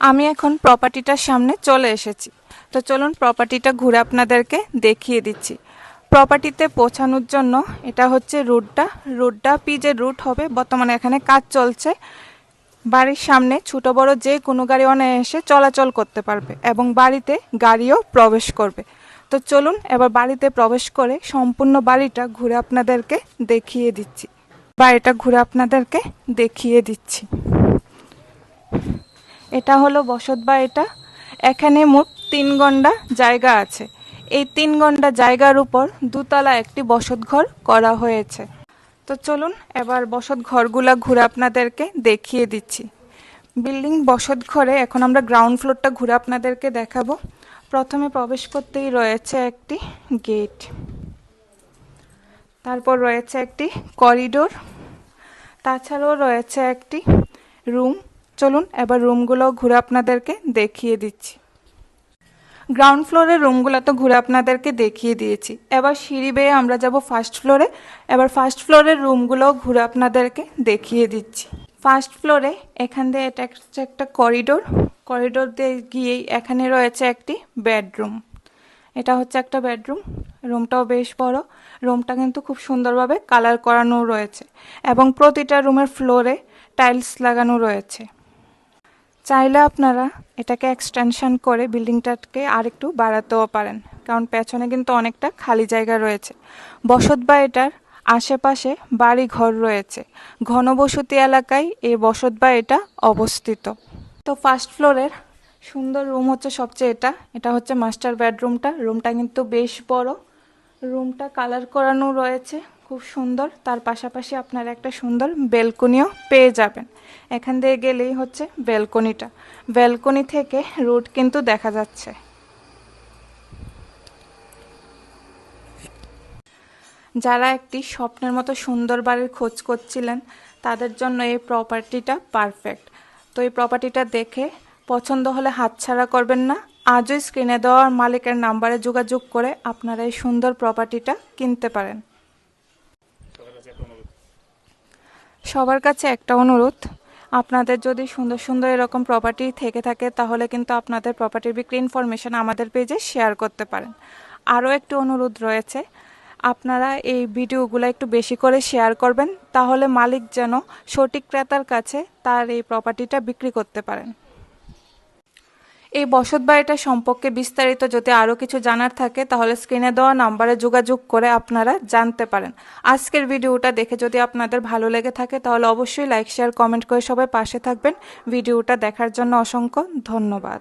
আমি এখন প্রপার্টিটার সামনে চলে এসেছি। তো চলুন প্রপার্টিটা ঘুরে আপনাদেরকে দেখিয়ে দিচ্ছি। প্রপার্টিতে পৌঁছানোর জন্য এটা হচ্ছে রুটটা রুটটা পিজের রুট হবে, বর্তমানে এখানে কাজ চলছে। বাড়ির সামনে ছোট বড় যে কোনো গাড়ি অনায়াসে চলাচল করতে পারবে এবং বাড়িতে গাড়িও প্রবেশ করবে। তো চলুন এবার বাড়িতে প্রবেশ করে সম্পূর্ণ বাড়িটা ঘুরে আপনাদেরকে দেখিয়ে দিচ্ছি। বাড়িটা ঘুরে আপনাদেরকে দেখিয়ে দিচ্ছি। এটা হলো বসত বাড়িটা এখানে মোট তিন গন্ডা জায়গা আছে। এই তিন গন্ডা জায়গার উপর দুতলা একটি বসত ঘর করা হয়েছে। তো চলুন এবার বসত ঘরগুলা ঘুরে আপনাদেরকে দেখিয়ে দিচ্ছি। বিল্ডিং বসত ঘরে এখন আমরা গ্রাউন্ড ফ্লোরটা ঘুরে আপনাদেরকে দেখাবো। প্রথমে প্রবেশ করতেই রয়েছে একটি গেট। তারপর রয়েছে একটি করিডোর। তাছাড়াও রয়েছে একটি রুম। চলুন, এবার রুমগুলো ঘুরে আপনাদেরকে দেখিয়ে দিচ্ছি। গ্রাউন্ড ফ্লোরের রুমগুলো তো ঘুরে আপনাদেরকে দেখিয়ে দিয়েছি। এবার সিঁড়ি বেয়ে আমরা যাব ফার্স্ট ফ্লোরে। এবার ফার্স্ট ফ্লোরের রুমগুলো ঘুরে আপনাদেরকে দেখিয়ে দিচ্ছি। ফার্স্ট ফ্লোরে এখান দিয়ে এটা হচ্ছে একটা করিডোর। করিডোর দিয়ে গিয়েই এখানে রয়েছে একটি বেডরুম। এটা হচ্ছে একটা বেডরুম। রুমটাও বেশ বড়। রুমটা কিন্তু খুব সুন্দরভাবে কালার করানো রয়েছে এবং প্রতিটা রুমের ফ্লোরে টাইলস লাগানো রয়েছে। চাইলে আপনারা এটাকে এক্সটেনশন করে বিল্ডিংটাকে আরেকটু বাড়াতেও পারেন। কারণ পেছনে কিন্তু অনেকটা খালি জায়গা রয়েছে। বসত বাড়িটার আশেপাশে বাড়ি ঘর রয়েছে। ঘনবসতি এলাকায় এই বসত বাড়িটা অবস্থিত। তো ফার্স্ট ফ্লোরের সুন্দর রুম হচ্ছে সবচেয়ে এটা। এটা হচ্ছে মাস্টার বেডরুমটা রুমটা কিন্তু বেশ বড়। রুমটা কালার করানো রয়েছে। খুব সুন্দর। তার পাশাপাশি আপনারা একটা সুন্দর বেলকনিও পেয়ে যাবেন। এখান দিয়ে গেলেই হচ্ছে বেলকনিটা। বেলকনি থেকে রুট কিন্তু দেখা যাচ্ছে। যারা একটি স্বপ্নের মতো সুন্দর বাড়ির খোঁজ করছিলেন, তাদের জন্য এই প্রপার্টিটা পারফেক্ট তো এই প্রপার্টিটা দেখে পছন্দ হলে হাতছাড়া করবেন না। আজই স্ক্রিনে দেওয়ার মালিকের নাম্বারে যোগাযোগ করে আপনারা এই সুন্দর প্রপার্টিটা কিনতে পারেন। সবার কাছে একটা অনুরোধ। আপনাদের যদি সুন্দর সুন্দর এরকম প্রপার্টি থেকে থাকে, তাহলে কিন্তু আপনাদের প্রপার্টির বিক্রি ইনফরমেশান আমাদের পেজে শেয়ার করতে পারেন। আরও একটি অনুরোধ রয়েছে, আপনারা এই ভিডিওগুলো একটু বেশি করে শেয়ার করবেন, তাহলে মালিক যেন সঠিক ক্রেতার কাছে তার এই প্রপার্টিটা বিক্রি করতে পারেন। এই বসত বাড়িটা সম্পর্কে বিস্তারিত যদি আরও কিছু জানার থাকে, তাহলে স্ক্রিনে দেওয়া নাম্বারে যোগাযোগ করে আপনারা জানতে পারেন। আজকের ভিডিওটা দেখে যদি আপনাদের ভালো লেগে থাকে, তাহলে অবশ্যই লাইক শেয়ার কমেন্ট করে সবাই পাশে থাকবেন। ভিডিওটা দেখার জন্য অসংখ্য ধন্যবাদ।